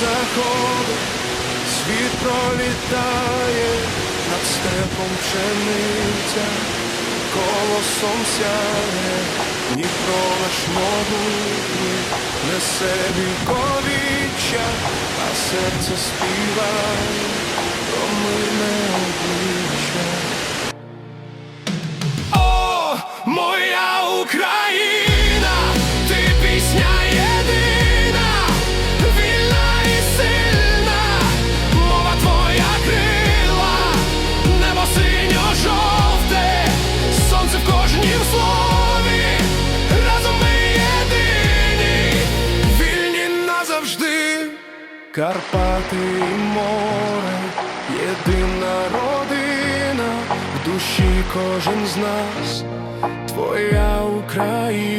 заходить, світ пролітає, над степом пшениця, колосом сяє, Дніпро наш могутній, несе віковіччя, а серце співає про мирне Карпати і море, єдина родина, в душі кожен з нас, твоя Україна.